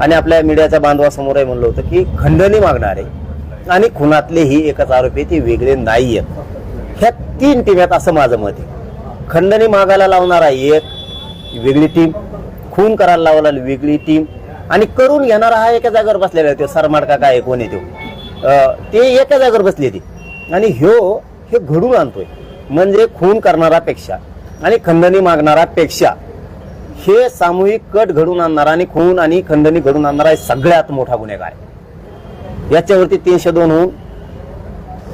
आणि आपल्या मीडियाच्या बांधवासमोरही म्हणलं होतं की खंडणी मागणारे आणि खुनातलेही एकच आरोपी ते वेगळे नाही आहेत. ह्या तीन टीम आहेत असं माझं मत आहे. खंडणी मागायला लावणारा एक वेगळी टीम खून करायला लावला वेगळी टीम आणि करून घेणारा हा एका जागेवर बसलेला आहे तो सरमाडका काय कोण आहे तो? ते एका जागेवर बसले ते. आणि ह्यो हे घडून आणतोय. म्हणजे खून करणारापेक्षा आणि खंडणी मागणारापेक्षा हे सामूहिक कट घडून आणणार आणि खून आणि खंडणी घडून आणणारा आहे सगळ्यात मोठा गुन्हेगार. याच्यावरती तीनशे दोन होऊन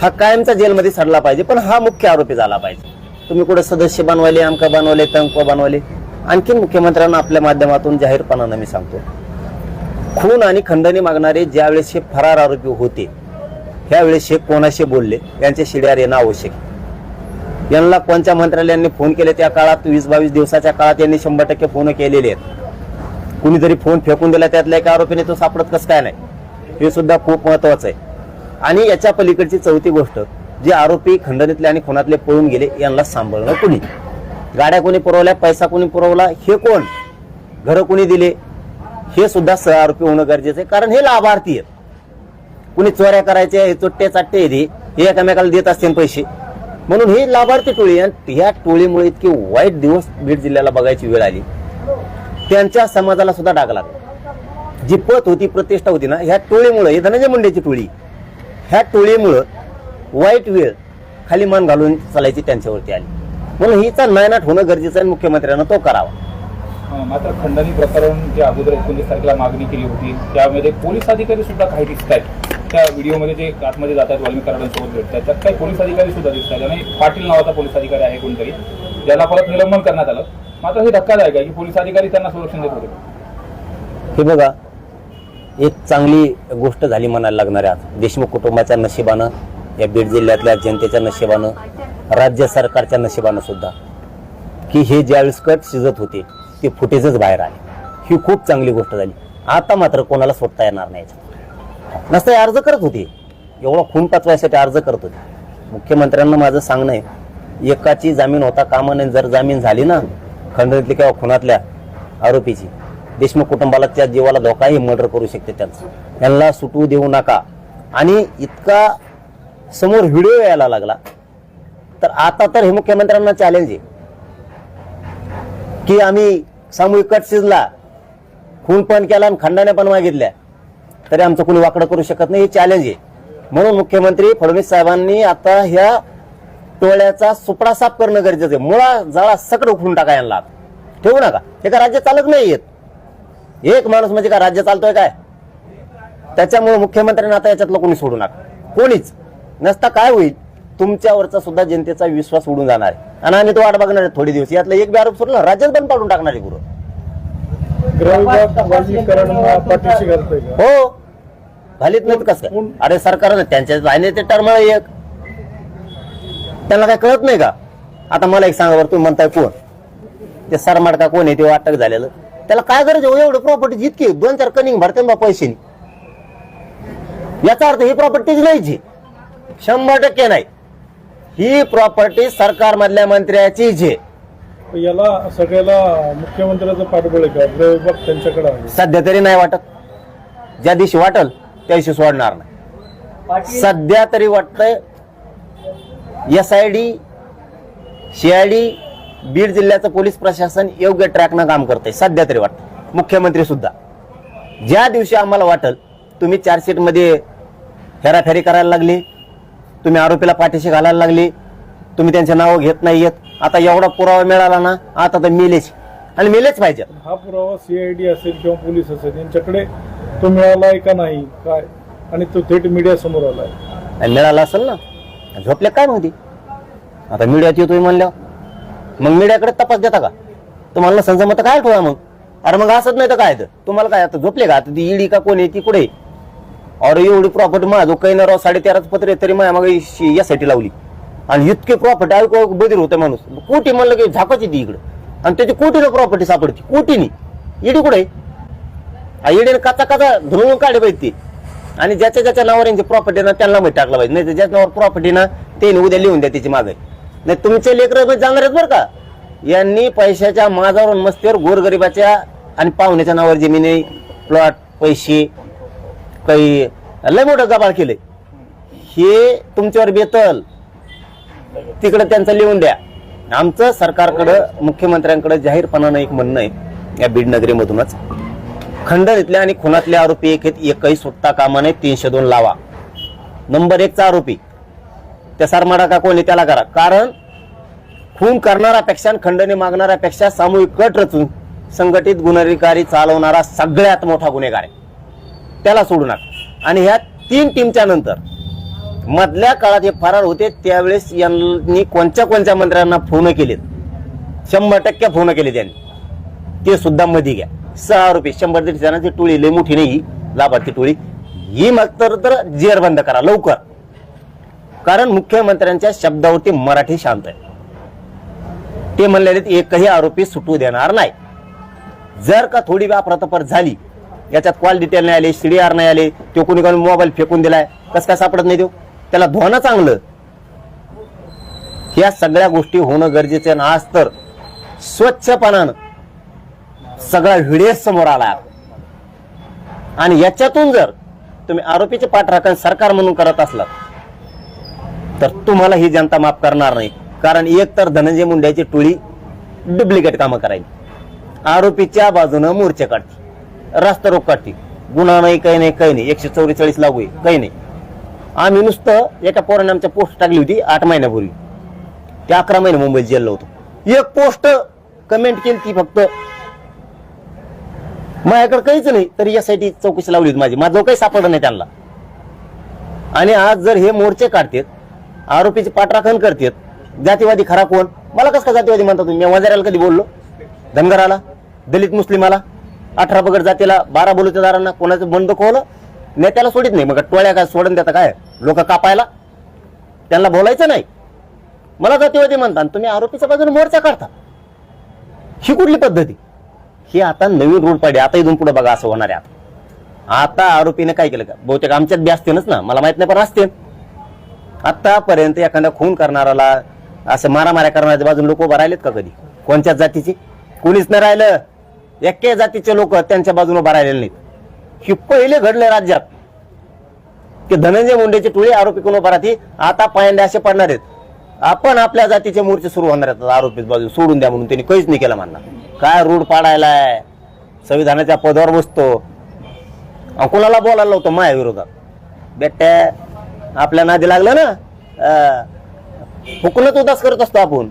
हा कायमचा जेलमध्ये सडला पाहिजे पण हा मुख्य आरोपी झाला पाहिजे. तुम्ही कुठे सदस्य बनवले अमका बनवले तंक बनवले आणखीन मुख्यमंत्र्यांना आपल्या माध्यमातून जाहीरपणानं मी सांगतो. खून आणि खंडणी मागणारे ज्यावेळेस हे फरार आरोपी होते त्यावेळेस हे कोणाशी बोलले यांचे शिड्यार येणं आवश्यक आहे. यांना कोणत्या मंत्रालयांनी फोन केले त्या काळात? वीस बावीस दिवसाच्या काळात यांनी शंभर टक्के फोन केलेले आहेत. कुणीतरी फोन फेकून दिला त्यातल्या एका आरोपीने तो सापडत कसं काय नाही? हे सुद्धा खूप महत्वाचं आहे. आणि याच्या पलीकडची चौथी गोष्ट जे आरोपी खंडणीतले आणि खुनातले पळून गेले यांना सांभाळणं कुणी? गाड्या कोणी पुरवल्या पैसा कोणी पुरवला हे कोण? घरं कोणी दिले? हे सुद्धा सह आरोपी होणं गरजेचं आहे कारण हे लाभार्थी आहेत. कुणी चोऱ्या करायचे हे चुट्टे चाट्टे हे दे, हे एकमेकाला देत असतील पैसे. म्हणून ही लाभार्थी टोळी आणि ह्या टोळीमुळे इतके वाईट दिवस बीड जिल्ह्याला बघायची वेळ आली. त्यांच्या समाजाला सुद्धा डाग लागला. जी पत होती प्रतिष्ठा होती ना ह्या टोळीमुळे हे धनंजय मुंडेची टोळी ह्या टोळीमुळं वाईट वेळ खाली मान घालून चालायची त्यांच्यावरती आली. म्हणून हिचा नायनाट होणं गरजेचं आहे आणि मुख्यमंत्र्यांना तो करावा. मात्र खंडणी प्रकरण जे अगोदर एकोणीस तारखेला मागणी केली होती त्यामध्ये पोलीस अधिकारी सुद्धा काही दिसत आहेत त्या व्हिडिओमध्ये जे आतमध्ये जातात वाल्मी कराडांसोबत भेटतात त्यात काही पोलीस अधिकारी सुद्धा दिसतात आणि पाटील नावाचा पोलीस अधिकारी आहे कोणतरी ज्याला परत निलंबन करण्यात आलं. मात्र हे धक्कादायक आहे की पोलीस अधिकारी त्यांना संरक्षण देत होते. हे बघा एक चांगली गोष्ट झाली म्हणायला लागणार आहे आज. देशमुख कुटुंबाच्या नशिबानं या बीड जिल्ह्यातल्या जनतेच्या नशिबानं राज्य सरकारच्या नशिबानं सुद्धा की हे ज्यावेळेस कट शिजत होते ते फुटेजच बाहेर आले. ही खूप चांगली गोष्ट झाली. आता मात्र कोणाला सोडता येणार नाही याच्यात. नसतं अर्ज करत होते. एवढा खून पाचवायसाठी अर्ज करत होते. मुख्यमंत्र्यांना माझं सांगणं आहे एकाची जामीन होता कामा नाही जर जामीन झाली ना खंडणीतली किंवा खुनातल्या आरोपीची देशमुख कुटुंबाला त्या जीवाला धोकाही मर्डर करू शकते त्यांचं. यांना सुटू देऊ नका. आणि इतका समोर व्हिडिओ यायला लागला. तर आता तर हे मुख्यमंत्र्यांना चॅलेंज आहे. की आम्ही सामूहिक कट शिजला खून पण केला आणि खंडाने पण मागितल्या. तरी आमचं कोणी वाकडं करू शकत नाही हे चॅलेंज आहे. म्हणून मुख्यमंत्री फडणवीस साहेबांनी आता ह्या टोळ्याचा सुपडा साफ करणं गरजेचं आहे. मुळा जाळा सकड उखडून टाका यांना. ठेवू नका. हे का राज्य चालक नाही येत? एक माणूस म्हणजे का राज्य चालतोय काय? त्याच्यामुळे मुख्यमंत्र्यांना आता याच्यातलं कोणी सोडू नका. कोणीच. नसता काय होईल? तुमच्यावरचा सुद्धा जनतेचा विश्वास उडून जाणार आहे. आणि आम्ही तो वाट बघणार आहे थोडे दिवस. यातला एक बी आरोप सोडला राज्यात बंद पाडून टाकणार आहे गुरु गृहविभाग वाल्मीकरण पाठीशी घालतोय का हो घालीत नाहीत कसं? काय? अरे सरकारनं त्यांच्या आहे ते टर्म एक. त्यांना काय कळत नाही का? आता मला एक सांगा बरं तुम्ही म्हणताय कोण? ते सरमाड का कोण आहे ते अटक झालेलं? त्याला काय गरज आहे हो? एवढं प्रॉपर्टी जितकी दोन चार कनिंग भरते बा पैसे याचा अर्थ ही प्रॉपर्टीच नाहीची शंभर टक्के नाही. ही प्रॉपर्टी सरकार मधल्या मंत्र्याचीच आहे तर याला सगळ्याला मुख्यमंत्र्याचं पाठबळ आहे का? गृहविभाग त्यांच्याकडे आहे. सध्या तरी नाही वाटत. ज्या दिवशी वाटल त्या दिवशी सोडणार नाही. सध्या तरी वाटतंय S I D C I D Beed जिल्ह्याचं पोलीस प्रशासन योग्य ट्रॅकनं काम करतंय. सध्या तरी वाटतं मुख्यमंत्री सुद्धा. ज्या दिवशी आम्हाला वाटल तुम्ही चार्जशीटमध्ये हेराफेरी करायला लागली तुम्ही आरोपीला पाठीशी घालायला लागली तुम्ही त्यांचे नावं घेत नाहीयेत आता एवढा पुरावा मिळाला ना आता तर मिलेच. आणि मिलेच पाहिजे. हा पुरावा सीआयडी असेल किंवा पोलीस असेल यांच्याकडे तो मिळालाय का नाही काय? आणि तो थेट मीडिया समोर आलाय आणि मिळाला असेल ना झोपले काय माहिती आता मीडियात येतोय म्हणल्यावर. मग मीडियाकडे तपास देता का? तुम्हाला संसमत काय ठेवा मग? अरे मग असंच नाही तर काय तर? तुम्हाला काय आता झोपले का? आता ती इडी का कोण आहे ती कुठे अरे एवढी प्रॉपर्टी माझं काही ना राव साडेतेराच पत्र आहे, तरी माझ्या मग यासाठी लावली. आणि इतके प्रॉपर्टी ऐकू बधीर होते माणूस. कोटी म्हणलं की झाकाची ती इकडं. आणि त्याची कोटीनं प्रॉपर्टी सापडते. कोटीनी. इडी कुठे? इडीने काचा काचा धुळून काढले पाहिजे ती. आणि ज्याच्या ज्याच्या नावावर यांची प्रॉपर्टी ना त्यांना माहिती टाकलं पाहिजे नाही तर ज्याच्या नावावर प्रॉपर्टी ना ते उद्या लिहून द्या त्याची मागे. नाही तुमचे लेकर जाणार आहेत बरं का? यांनी पैशाच्या माझावर मस्तीवर गोरगरिबाच्या आणि पाहुण्याच्या नावावर जमिनी प्लॉट पैसे काही लय मोठं गबाळ केले हे तुमच्यावर बेतल. तिकडे त्यांचं लिहून द्या. आमचं सरकारकडं मुख्यमंत्र्यांकडे जाहीरपणानं एक म्हणणं आहे या बीड नगरीमधूनच. खंडर इथल्या आणि खुनातले आरोपी एक आहेत एकही सुटता कामा नये तीनशे दोन लावा. नंबर एकचा आरोपी. त्या सरमाडा का कोणी त्याला करा. कारण खून करणाऱ्यापेक्षा आणि खंडणी मागणाऱ्यापेक्षा सामूहिक कट रचून संघटित गुन्हेगारी चालवणारा सगळ्यात मोठा गुन्हेगार आहे. त्याला सोडू नका. आणि ह्या तीन टीमच्या नंतर मधल्या काळात हे फरार होते त्यावेळेस यांनी कोणत्या कोणत्या मंत्र्यांना फोन केलेत? शंभर टक्के फोन केले त्यांनी ते सुद्धा मध्ये घ्या. सहा रुपये शंभर दीड जणांची टोळी लय मोठी नाही ही, लाभार्थी टोळी. ही मग तर तर जेर बंद करा लवकर. कारण मुख्यमंत्र्यांच्या शब्दावरती मराठी शांत आहे. ते म्हणलेले एकही आरोपी सुटू देणार नाही. जर का थोडी वापरातपर झाली याच्यात कॉल डिटेल नाही आले सीडीआर नाही आले तो कोणी कोणी मोबाईल फेकून दिलाय कसं काय सापडत नाही देऊ त्याला धुवानं चांगलं. या सगळ्या गोष्टी होणं गरजेचं आहे. आणि आज तर स्वच्छपणानं सगळा व्हिडिओ समोर आला. आणि याच्यातून जर तुम्ही आरोपीचे पाठराखण सरकार म्हणून करत असलात तर तुम्हाला ही जनता माफ करणार नाही. कारण एक तर धनंजय मुंड्याची टोळी डुप्लिकेट कामं करायची आरोपीच्या बाजूनं मोर्चे काढते रस्ता रोक काढते गुन्हा नाही काही नाही काही नाही. एकशे चौवेचाळीस लागू आहे काही नाही. आम्ही नुसतं एका पोराने आमच्या पोस्ट टाकली होती आठ महिन्यापूर्वी. ते अकरा महिने मुंबईत जेलला होतो. एक पोस्ट कमेंट केली ती फक्त. माझ्याकडे काहीच नाही तरी यासाठी चौकशी लावली होती माझी. माझं काही सापडलं नाही त्यांना. आणि आज जर हे मोर्चे काढतात आरोपीचे पाठराखण करतात जातीवादी खरा कोण मला कसं का जातीवादी म्हणता तुम्ही? मी वजाऱ्याला कधी बोललो? धनगराला? दलित मुस्लिमाला? अठरा पगड जातीला बारा बलुतेदारांना कोणाचं बंद कोवलं नेत्याला सोडित नाही मग टोळ्या काय सोडून देता काय? लोक कापायला? त्यांना बोलायचं नाही. मला जातीवादी म्हणता आणि तुम्ही आरोपीच्या बाजूने मोर्चा काढता. ही कुठली पद्धती? ही आता नवीन रूल पाहिजे आता इथून पुढे बघा असं होणार आहे आता. आता आरोपीने काय केलं? का बहुतेक आमच्यात बी असतेनच ना मला माहीत नाही पण असते आतापर्यंत एखादा खून करणाराला असं मारामाऱ्या करणाऱ्या बाजून लोक उभं राहिलेत का कधी? कोणत्याच जातीचे? कोणीच नाही राहिलं. एके जातीचे लोक त्यांच्या बाजूने उभं राहिलेले नाहीत. हे पहिले घडले राज्यात. की धनंजय मुंडेचे टोळे आरोपी कोण उभा राहते आता पायंडे असे पडणार आहेत. आपण आपल्या जातीचे मोर्चे सुरू होणार आहेत. आरोपी बाजू सोडून द्या म्हणून त्यांनी काहीच नाही केलं म्हणणार काय रूढ पाडायलाय? संविधानाच्या पदावर बसतो. कोणाला बोलायला होतो माया विरोधात. बेट्या आपल्या नादी लागलं ना? अं, हुकूनच उदास करत असतो आपण.